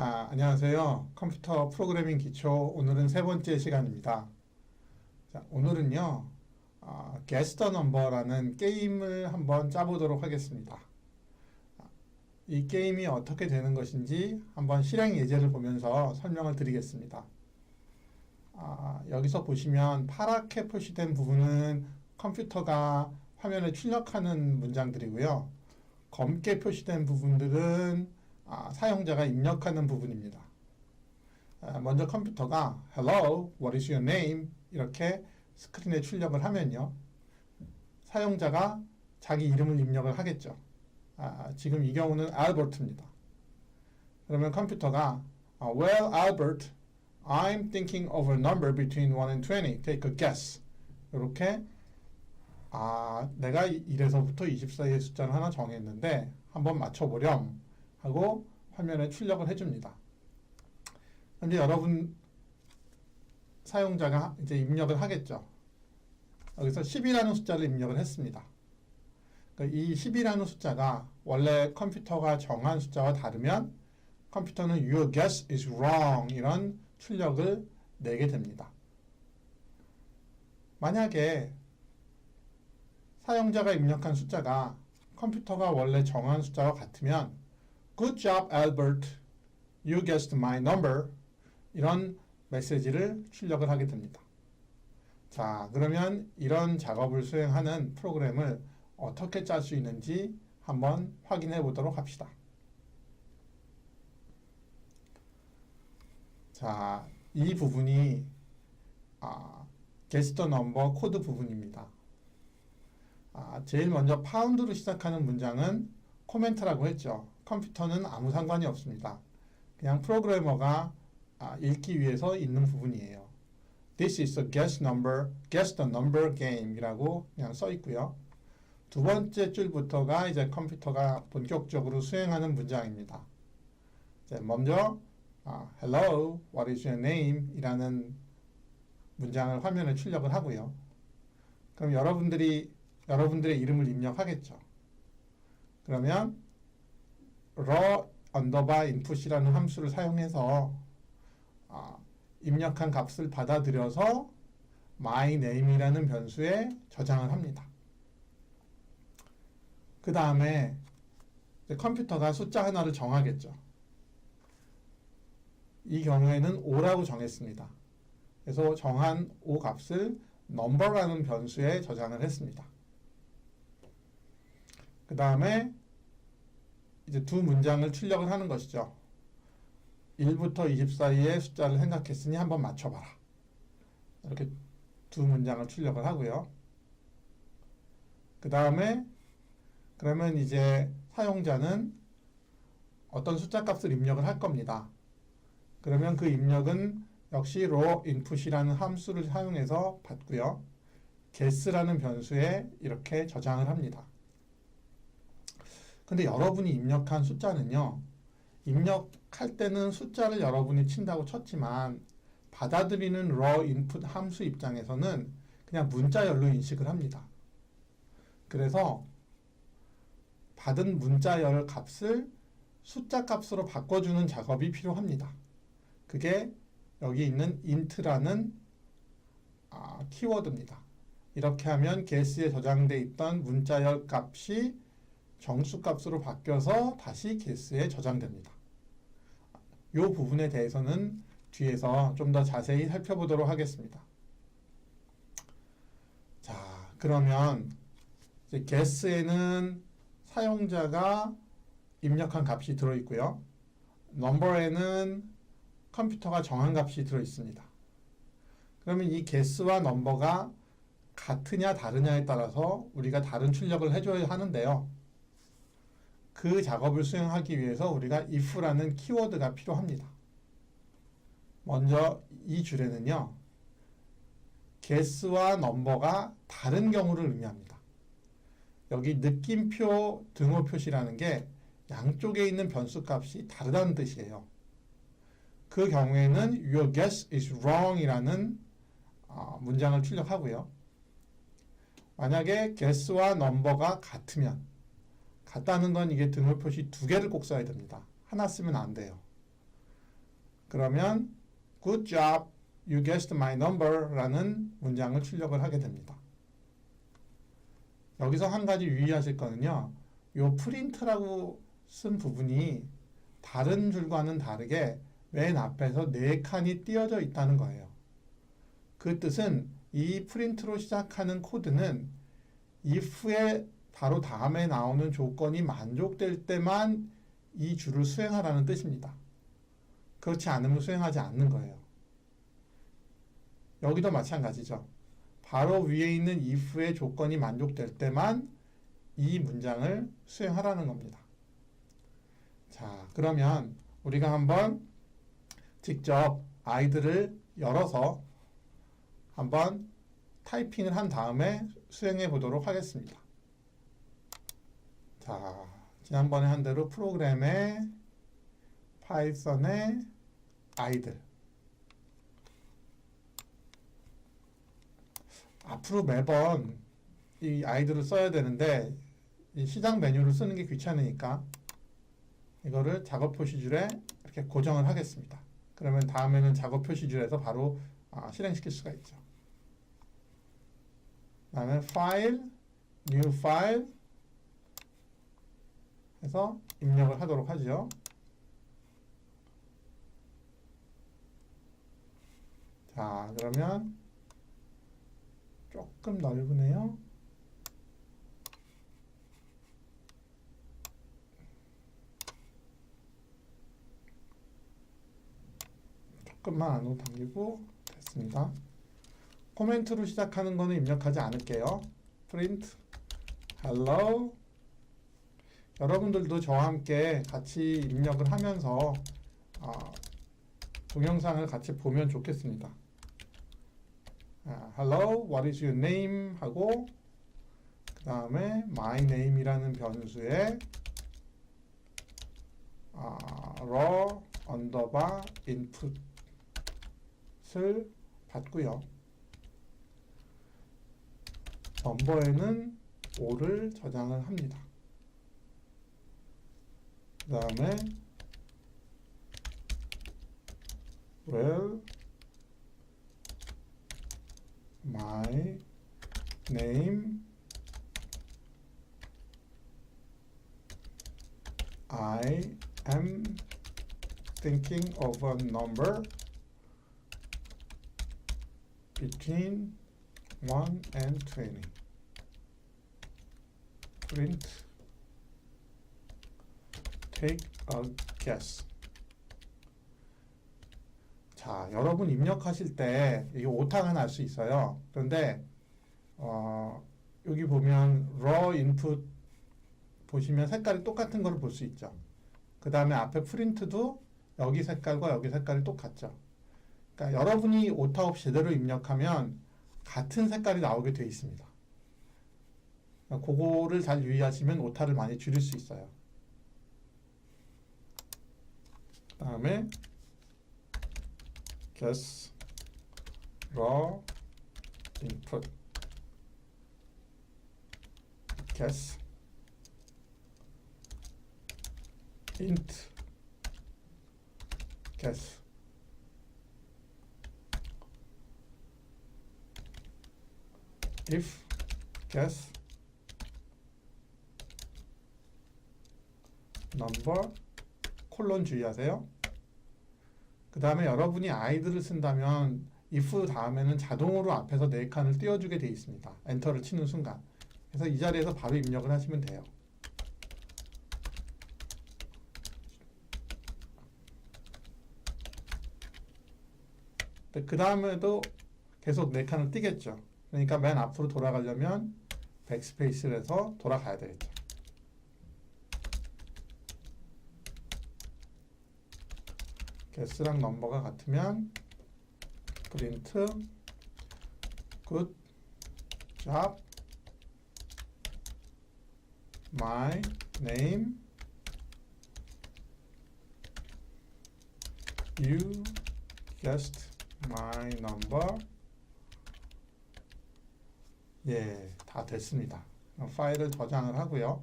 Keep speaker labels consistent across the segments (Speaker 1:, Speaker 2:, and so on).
Speaker 1: 아, 안녕하세요. 컴퓨터 프로그래밍 기초 오늘은 세 번째 시간입니다. 자, 오늘은요. 아, 게스터 넘버라는 게임을 한번 짜보도록 하겠습니다. 아, 이 게임이 어떻게 되는 것인지 한번 실행 예제를 보면서 설명을 드리겠습니다. 아, 여기서 보시면 파랗게 표시된 부분은 컴퓨터가 화면에 출력하는 문장들이고요. 검게 표시된 부분들은 아, 사용자가 입력하는 부분입니다. 아, 먼저 컴퓨터가 Hello, what is your name? 이렇게 스크린에 출력을 하면요. 사용자가 자기 이름을 입력을 하겠죠. 아, 지금 이 경우는 알버트입니다. 그러면 컴퓨터가 아, Well, Albert, I'm thinking of a number between 1 and 20. Take a guess. 이렇게 아, 내가 1에서부터 20 사이의 숫자를 하나 정했는데 한번 맞춰보렴 하고 화면에 출력을 해줍니다. 현재 여러분 사용자가 이제 입력을 하겠죠. 여기서 10이라는 숫자를 입력을 했습니다. 그러니까 이 10이라는 숫자가 원래 컴퓨터가 정한 숫자와 다르면 컴퓨터는 your guess is wrong 이런 출력을 내게 됩니다. 만약에 사용자가 입력한 숫자가 컴퓨터가 원래 정한 숫자와 같으면 Good job, Albert. You guessed my number. 이런 메시지를 출력을 하게 됩니다. 자, 그러면 이런 작업을 수행하는 프로그램을 어떻게 짤 수 있는지 한번 확인해 보도록 합시다. 자, 이 부분이 아, 게스트 넘버 코드 부분입니다. 아, 제일 먼저 파운드로 시작하는 문장은 코멘트라고 했죠. 컴퓨터는 아무 상관이 없습니다. 그냥 프로그래머가 아, 읽기 위해서 있는 부분이에요. This is a guess number, guess the number game이라고 그냥 써 있고요. 두 번째 줄부터가 이제 컴퓨터가 본격적으로 수행하는 문장입니다. 먼저 아, Hello, what is your name? 이라는 문장을 화면에 출력을 하고요. 그럼 여러분들이 여러분들의 이름을 입력하겠죠. 그러면 raw underbar input이라는 함수를 사용해서 아, 입력한 값을 받아들여서 my name이라는 변수에 저장을 합니다. 그 다음에 컴퓨터가 숫자 하나를 정하겠죠. 이 경우에는 5라고 정했습니다. 그래서 정한 5 값을 number라는 변수에 저장을 했습니다. 그 다음에 이제 두 문장을 출력을 하는 것이죠. 1부터 20 사이의 숫자를 생각했으니 한번 맞춰봐라. 이렇게 두 문장을 출력을 하고요. 그 다음에 그러면 이제 사용자는 어떤 숫자 값을 입력을 할 겁니다. 그러면 그 입력은 역시 raw input이라는 함수를 사용해서 받고요. guess라는 변수에 이렇게 저장을 합니다. 근데 여러분이 입력한 숫자는요. 입력할 때는 숫자를 여러분이 친다고 쳤지만 받아들이는 raw input 함수 입장에서는 그냥 문자열로 인식을 합니다. 그래서 받은 문자열 값을 숫자 값으로 바꿔주는 작업이 필요합니다. 그게 여기 있는 int라는 아, 키워드입니다. 이렇게 하면 guess에 저장돼 있던 문자열 값이 정수 값으로 바뀌어서 다시 개수에 저장됩니다. 이 부분에 대해서는 뒤에서 좀 더 자세히 살펴보도록 하겠습니다. 자, 그러면 이제 guess에는 사용자가 입력한 값이 들어있고요. number에는 컴퓨터가 정한 값이 들어있습니다. 그러면 이 guess와 number가 같으냐 다르냐에 따라서 우리가 다른 출력을 해줘야 하는데요. 그 작업을 수행하기 위해서 우리가 if라는 키워드가 필요합니다. 먼저 이 줄에는요. guess와 number가 다른 경우를 의미합니다. 여기 느낌표 등호 표시라는 게 양쪽에 있는 변수 값이 다르다는 뜻이에요. 그 경우에는 your guess is wrong 이라는 어, 문장을 출력하고요. 만약에 guess와 number가 같으면 같다는 건 이게 등호 표시 두 개를 꼭 써야 됩니다. 하나 쓰면 안 돼요. 그러면 good job, you guessed my number라는 문장을 출력을 하게 됩니다. 여기서 한 가지 유의하실 거는요. 요 프린트라고 쓴 부분이 다른 줄과는 다르게 맨 앞에서 네 칸이 띄어져 있다는 거예요. 그 뜻은 이 프린트로 시작하는 코드는 if의 바로 다음에 나오는 조건이 만족될 때만 이 줄을 수행하라는 뜻입니다. 그렇지 않으면 수행하지 않는 거예요. 여기도 마찬가지죠. 바로 위에 있는 if의 조건이 만족될 때만 이 문장을 수행하라는 겁니다. 자, 그러면 우리가 한번 직접 아이들을 열어서 한번 타이핑을 한 다음에 수행해 보도록 하겠습니다. 자, 지난번에 한 대로 프로그램에 파이썬의 아이들 앞으로 매번 이 아이들을 써야 되는데 이 시작 메뉴를 쓰는 게 귀찮으니까 이거를 작업 표시줄에 이렇게 고정을 하겠습니다. 그러면 다음에는 작업 표시줄에서 바로 아, 실행시킬 수가 있죠. 그다음에 파일, new file 해서 입력을 하도록 하죠. 자, 그러면 조금 넓으네요. 조금만 안으로 당기고 됐습니다. 코멘트로 시작하는 거는 입력하지 않을게요. print hello 여러분들도 저와 함께 같이 입력을 하면서 아, 동영상을 같이 보면 좋겠습니다. 아, hello, what is your name? 하고 그 다음에 my name이라는 변수에 아, raw underbar input을 받고요. 넘버에는 5를 저장을 합니다. 그 다음에 well my name I am thinking of a number between 1 and 20 print Take a guess 자, 여러분 입력하실 때 이게 오타가 날 수 있어요. 그런데 어, 여기 보면 raw input 보시면 색깔이 똑같은 걸 볼 수 있죠. 그 다음에 앞에 프린트도 여기 색깔과 여기 색깔이 똑같죠. 그러니까 여러분이 오타 없이 제대로 입력하면 같은 색깔이 나오게 되어 있습니다. 그러니까 그거를 잘 유의하시면 오타를 많이 줄일 수 있어요. 다음에 guess raw input guess int guess if guess number 콜론 주의하세요. 그 다음에 여러분이 아이들을 쓴다면 if 다음에는 자동으로 앞에서 네 칸을 띄워주게 되어 있습니다. 엔터를 치는 순간. 그래서 이 자리에서 바로 입력을 하시면 돼요. 그 다음에도 계속 네 칸을 띄겠죠. 그러니까 맨 앞으로 돌아가려면 백스페이스를 해서 돌아가야 되겠죠. 개수랑 넘버가 같으면 프린트 good job my name you guessed my number 예, 다 됐습니다. 파일을 저장을 하고요.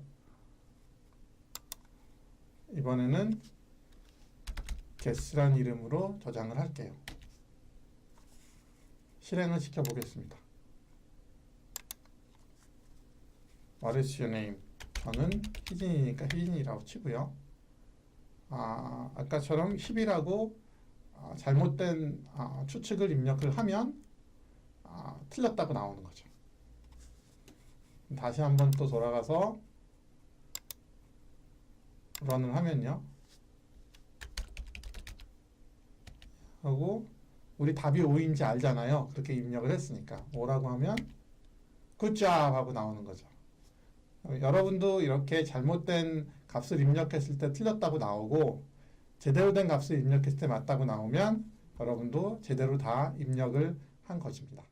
Speaker 1: 이번에는 guess라는 이름으로 저장을 할게요. 실행을 시켜보겠습니다. What is your name? 저는 희진이니까 희진이라고 치고요. 아, 아까처럼 10이라고 아, 잘못된 아, 추측을 입력을 하면 아, 틀렸다고 나오는 거죠. 다시 한번 또 돌아가서 런을 하면요. 하고 우리 답이 5인지 알잖아요. 그렇게 입력을 했으니까 5라고 하면 굿잡 하고 나오는 거죠. 어, 여러분도 이렇게 잘못된 값을 입력했을 때 틀렸다고 나오고 제대로 된 값을 입력했을 때 맞다고 나오면 여러분도 제대로 다 입력을 한 것입니다.